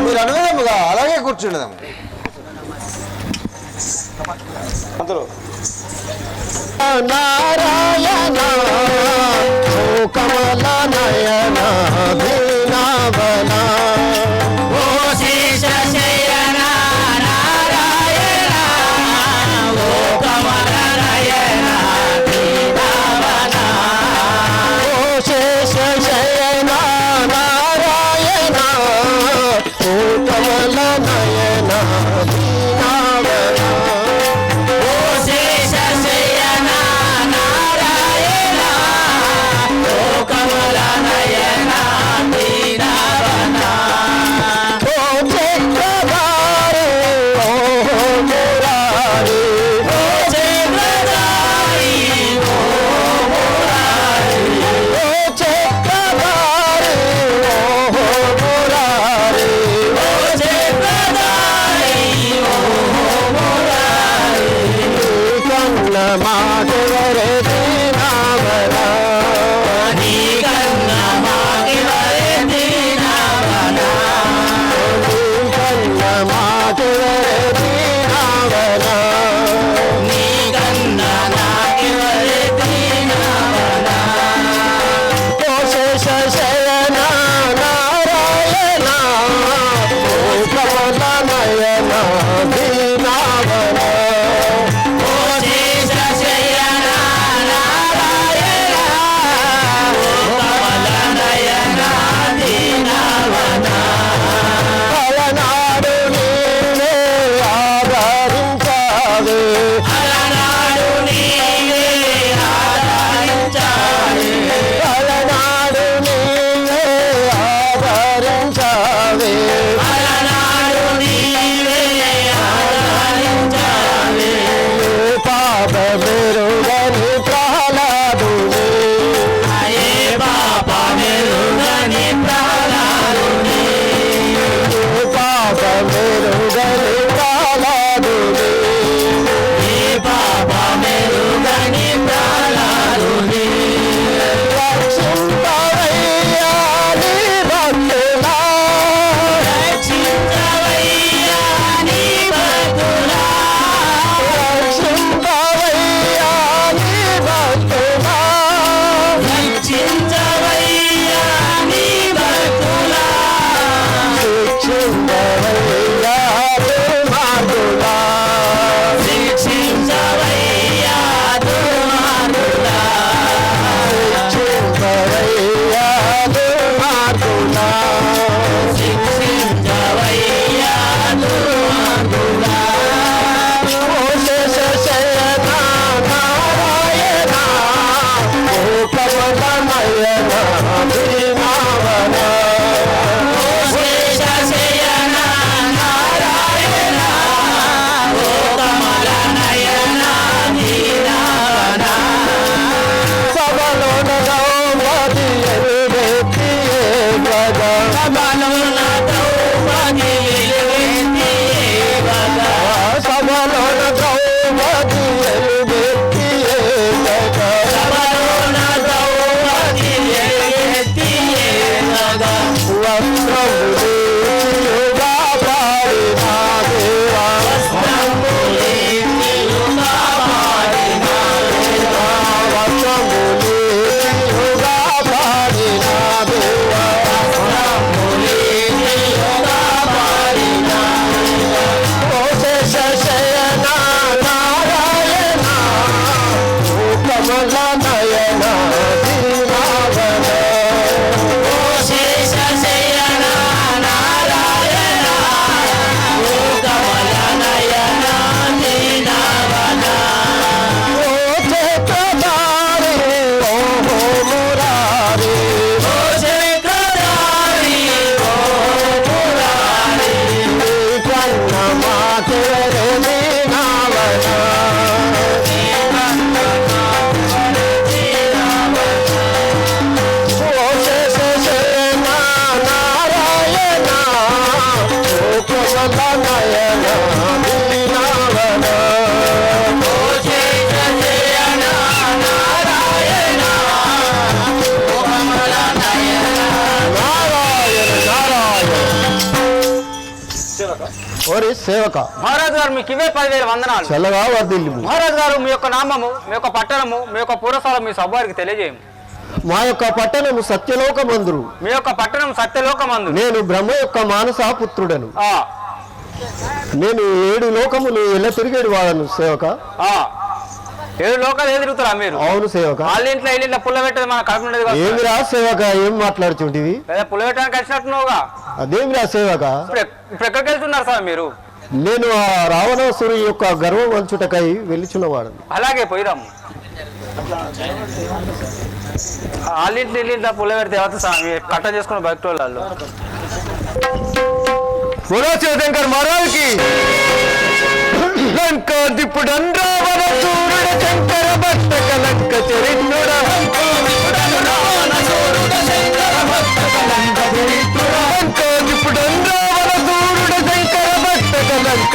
మీరు అనువేదముగా అలాగే కూర్చుండదాము అందరూ నారాయణ కమల నయనా மாதே ఓరి సేవక. మహారాజు గారు మీకు ఇవే పదివేల వందనాలు. చల్లగా వర్దిల్లి మహారాజు గారు మీ యొక్క నామము మీ యొక్క పట్టణము మీ యొక్క పూర్వస్థలం మీ సభవారికి తెలియజేయము. మా యొక్క పట్టణము సత్యలోకమందురు. మీ యొక్క పట్టణం సత్యలోకమందు నేను బ్రహ్మ యొక్క మానస పుత్రుడను నేను ఏడు లోకములు ఎల్ల తిరిగేడు వాడను సేవక. ఏడు లోకాలు ఏది తిరుగుతారా మీరు? అవును సేవక. వాళ్ళ ఇంట్లో వీళ్ళ ఇంట్లో పుల్ల పెట్టేది మన కడుపు ఉండేది కాదు. ఏమిరా సేవక ఏం మాట్లాడుచుంటివి పుల్ల పెట్టడానికి వచ్చినట్టున్నావుగా అదేమిరా సేవక? ఇప్పుడు ఎక్- ఇప్పుడు ఎక్కడికి వెళ్తున్నారు సార్ మీరు? నేను ఆ రావణాసురి యొక్క గర్వం వంచుటకై వెళ్ళుచున్నవాడను అలాగే పోయిరాము వాళ్ళ ఇంట్లో వీళ్ళ ఇంట్లో పుల్ల పెడితే ఎవరు స్వామి కట్ట చేసుకున్న భక్తి వాళ్ళు బోలో శివశంకర్ మహారాజ్కి. లంక భక్త కలంక చరిత్రుడ లంక రావణ సూర్యుడ శంకర భక్త కలంక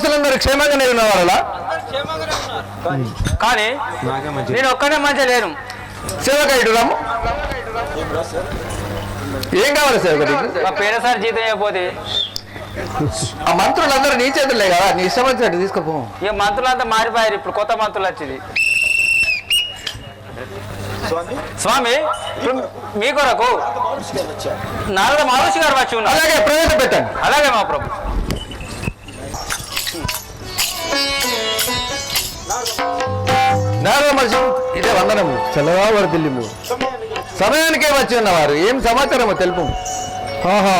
వాసులందరూ క్షేమంగానే ఉన్నవారలా కానీ నేను ఒక్కనే మంచిగా లేను. సేవక ఇటు రమ్ము ఏం కావాలి సేవక నీకు మా పేరసారి జీతం అయిపోతే ఆ మంత్రులందరూ నీ చేతులే కదా నీ ఇష్టం వచ్చినట్టు తీసుకుపో. ఇక మంత్రులంతా మారిపోయారు ఇప్పుడు కొత్త మంత్రులు వచ్చింది. స్వామి? మీ కొరకు నారద మహర్షి గారు వచ్చి ఉన్నారు. అలాగే ప్రవేశపెట్టండి. అలాగే మా ప్రభు. మనిషి ఇదే వందనము. చల్లగా వరదిల్లిము సమయానికే వచ్చి ఉన్నవారు. ఏం సమాచారమో తెలుపు. ఆహా.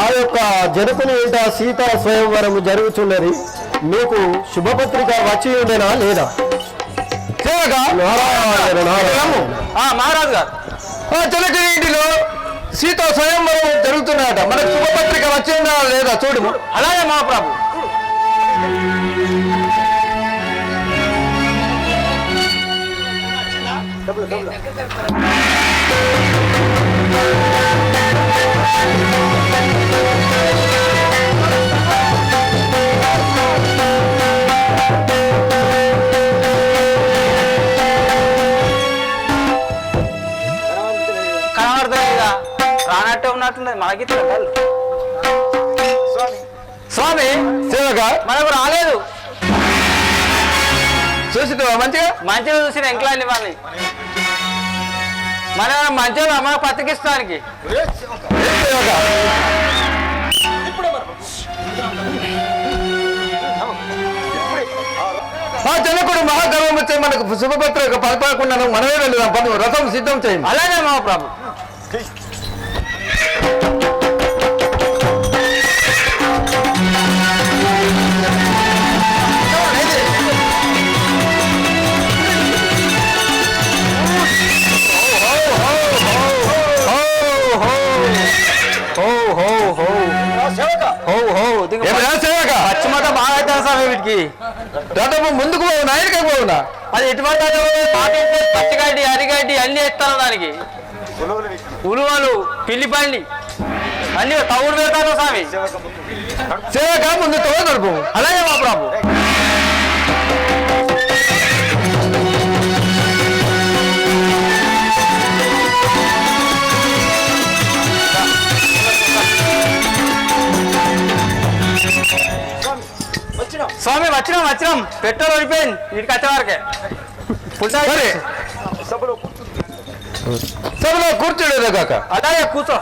ఆ యొక్క జనకుని ఇంట సీతా స్వయంవరము జరుగుతున్నది మీకు శుభపత్రిక వచ్చి ఉండేనా లేదా? మహారాజు గారు. జనకుని ఇంటిలో సీతా స్వయంవరం జరుగుతున్నాయట మనకు శుభపత్రిక వచ్చి లేదా? చూడు అలాగే మా కనబడతలేదా రానట్టే ఉన్నట్టున్నది మనకి స్వామి. సేవగా మనకు రాలేదు. చూసినావా మంచిగా? మంచిగా చూసిన ఎంక్లాయిని వాళ్ళని మన మంచిగా మన బతికిస్తానికి. సేవగా ఆ జనకుడు మహాగర్వం వచ్చే మనకు శుభపత్రిక పలపకుండా మనమే పని రథం సిద్ధం చేయండి. అలాగే మా పశ్చిమత బాగా అవుతుంది స్వామి వీటికి. ముందుకు పోవు నాయనకే పోవునా? అది ఎటువంటి పచ్చిగడ్డి అరిగడ్డి అన్ని వేస్తాను దానికి? ఉలువలు పిల్లి పండి అన్ని తవుడు పెడతాను స్వామి? సేవక ముందు తో నడుపు. అలాగే మా ప్రభు వచ్చినాం పెట్రోల్ అయిపోయింది వీటికి వచ్చే వరకే. ఫుల్ సరే. సభలో కూర్చోలేదు కాక? అలాగే కూర్చో.